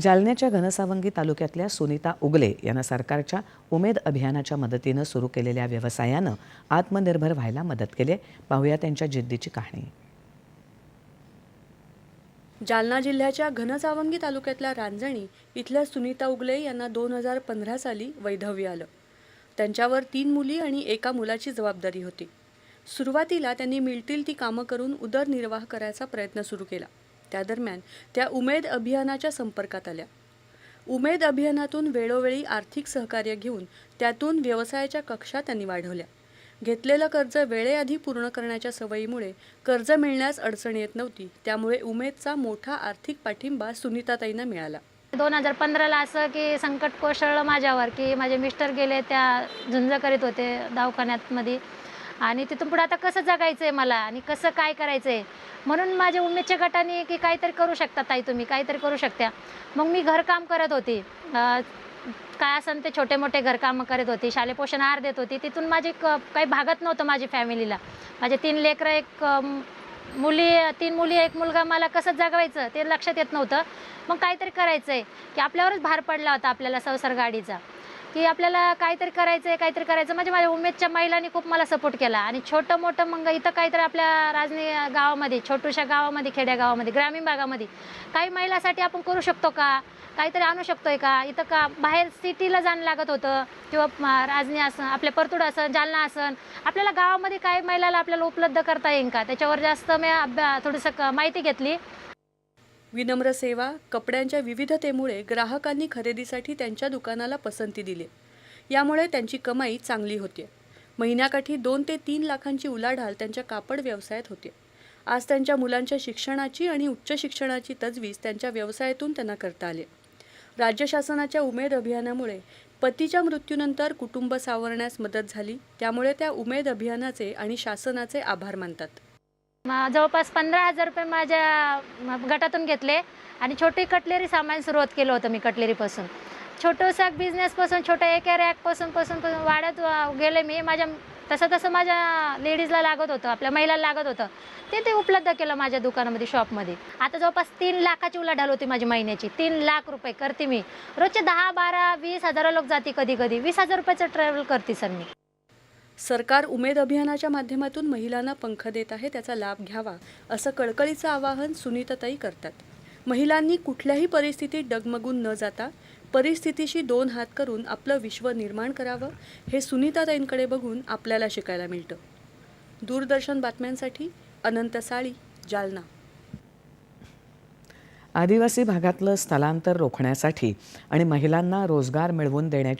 जालन्याच्या घनसावंगी तालुक्यातल्या सुनीता उगले यांना सरकारच्या उमेद अभियानाच्या मदतीनं सुरू केलेल्या व्यवसायानं आत्मनिर्भर व्हायला मदत केली पाहूया त्यांच्या जिद्दीची कहाणी. जालना जिल्ह्याच्या घनसावंगी तालुक्यातल्या रांजणी इथल्या सुनीता उगले यांना दोन हजार पंधरा साली वैधव्य आलं. त्यांच्यावर तीन मुली आणि एका मुलाची जबाबदारी होती. सुरुवातीला त्यांनी मिळतील ती कामं करून उदरनिर्वाह करायचा प्रयत्न सुरू केला. त्या दरम्यान त्या उमेद अभियानाच्या संपर्कात आल्या. उमेद अभियानातून वेळोवेळी आर्थिक सहकार्य घेऊन त्यातून व्यवसायाच्या कक्षा त्यांनी वाढवल्या. घेतलेलं कर्ज वेळेआधी पूर्ण करण्याच्या सवयीमुळे कर्ज मिळण्यास अडचण येत नव्हती त्यामुळे उमेदचा मोठा आर्थिक पाठिंबा सुनीताताईंना मिळाला. दोन हजार पंधराला असं की संकट कोसळलं माझ्यावर की माझे मिस्टर गेले त्या झुंज करीत होते दवाखान्यात मध्ये आणि तिथून पुढे आता कसं जगायचं आहे मला? आणि कसं काय करायचं आहे म्हणून माझ्या उमेदच्या गटाने की काहीतरी करू शकता ताई तुम्ही काहीतरी करू शकता मग मी घरकाम करत होती. काय असेल ते छोटे मोठे घरकामं करत होती. शालेय पोषण आहार देत होती. तिथून माझे क काही भागत नव्हतं माझी फॅमिलीला. माझे तीन लेकरं एक मुली तीन मुली एक मुलगा मला कसं जगवायचं ते लक्षात येत नव्हतं. मग काहीतरी करायचं आहे की आपल्यावरच भार पडला होता आपल्याला संसार गाडीचा. की आपल्याला काहीतरी करायचं आहे काहीतरी करायचं म्हणजे माझ्या उमेदच्या महिलांनी खूप मला सपोर्ट केला. आणि छोटं मोठं मग इथं काहीतरी आपल्या राजनी गावामध्ये छोटूशा गावामध्ये खेड्या गावामध्ये ग्रामीण भागामध्ये काही महिलासाठी आपण करू शकतो का? काहीतरी आणू शकतोय का? इथं का बाहेर सिटीला जाणं लागत होतं किंवा राजनी असं आपल्या परतुड असन जालना असन आपल्याला गावामध्ये काय महिलाला आपल्याला उपलब्ध करता येईल का? त्याच्यावर जास्त मी अभ्या थोडंसं क- माहिती घेतली. विनम्र सेवा कपड्यांच्या विविधतेमुळे ग्राहकांनी खरेदीसाठी त्यांच्या दुकानाला पसंती दिली. यामुळे त्यांची कमाई चांगली होते. महिन्याकाठी दोन ते तीन लाखांची उलाढाल त्यांच्या कापड व्यवसायात होते. आज त्यांच्या मुलांच्या शिक्षणाची आणि उच्च शिक्षणाची तजवीज त्यांच्या व्यवसायातून त्यांना करता आले. राज्य शासनाच्या उमेद अभियानामुळे पतीच्या मृत्यूनंतर कुटुंब सावरण्यास मदत झाली. त्यामुळे त्या उमेद अभियानाचे आणि शासनाचे आभार मानतात. जवळपास पंधरा हजार रुपये माझ्या गटातून घेतले आणि छोटी कटलेरी सामान सुरुवात केलं होतं मी कटलेरीपासून. छोटंसं बिझनेसपासून छोट्या एका रॅकपासून पासून पासून वाढत गेले मी. माझ्या तसं तसं माझ्या लेडीजला लागत होतं आपल्या महिलाला लागत होतं. ते ते उपलब्ध केलं माझ्या दुकानामध्ये शॉपमध्ये आता जवळपास तीन लाखाची उलाढाल होती माझी महिन्याची. तीन लाख रुपये करते मी. रोजचे दहा बारा वीस हजार लोक जाते कधी कधी वीस हजार रुपयाचं ट्रॅव्हल करते सर मी. सरकार उमेद अभियानाच्या माध्यमातून महिलांना पंख देत आहे त्याचा लाभ घ्यावा असं कळकळीचं आवाहन सुनीताताई करतात. महिलांनी कुठल्याही परिस्थितीत डगमगून न जाता परिस्थितीशी दोन हात करून आपलं विश्व निर्माण करावं हे सुनीताताईंकडे बघून आपल्याला शिकायला मिळतं. दूरदर्शन बातम्यांसाठी अनंत साळी जालना. आदिवासी भागातलं स्थलांतर रोखण्यासाठी आणि महिलांना रोजगार मिळवून देण्याची